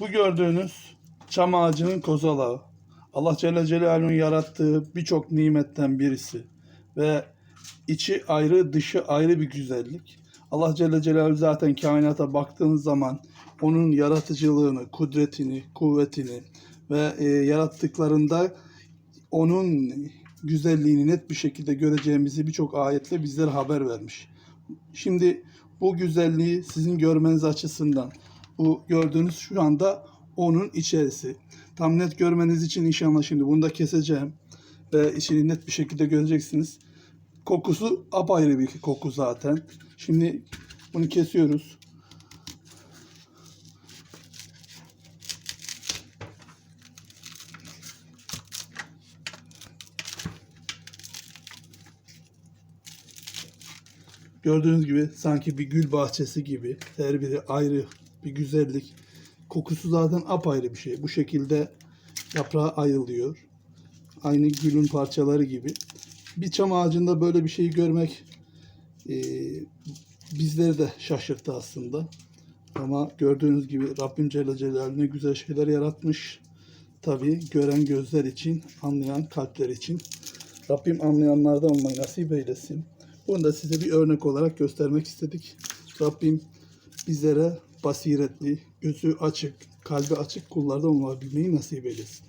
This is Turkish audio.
Bu gördüğünüz çam ağacının kozalağı. Allah Celle Celaluhu'nun yarattığı birçok nimetten birisi. Ve içi ayrı, dışı ayrı bir güzellik. Allah Celle Celaluhu zaten kainata baktığınız zaman onun yaratıcılığını, kudretini, kuvvetini ve e, yarattıklarında onun güzelliğini net bir şekilde göreceğimizi birçok ayetle bizlere haber vermiş. Şimdi bu güzelliği sizin görmeniz açısından bu gördüğünüz şu anda onun içerisi. Tam net görmeniz için inşallah şimdi bunu da keseceğim ve içini net bir şekilde göreceksiniz. Kokusu apayrı bir koku zaten. Şimdi bunu kesiyoruz. Gördüğünüz gibi sanki bir gül bahçesi gibi her biri ayrı bir güzellik. Kokusu zaten apayrı bir şey. Bu şekilde yaprağı ayrılıyor. Aynı gülün parçaları gibi. Bir çam ağacında böyle bir şeyi görmek e, bizleri de şaşırttı aslında. Ama gördüğünüz gibi Rabbim Celle Celaluhu ne güzel şeyler yaratmış. Tabi gören gözler için, anlayan kalpler için. Rabbim anlayanlardan olmayı nasip eylesin. Bunu da size bir örnek olarak göstermek istedik. Rabbim bizlere basiretli, gözü açık, kalbi açık kullardan olabilmeyi nasip eylesin.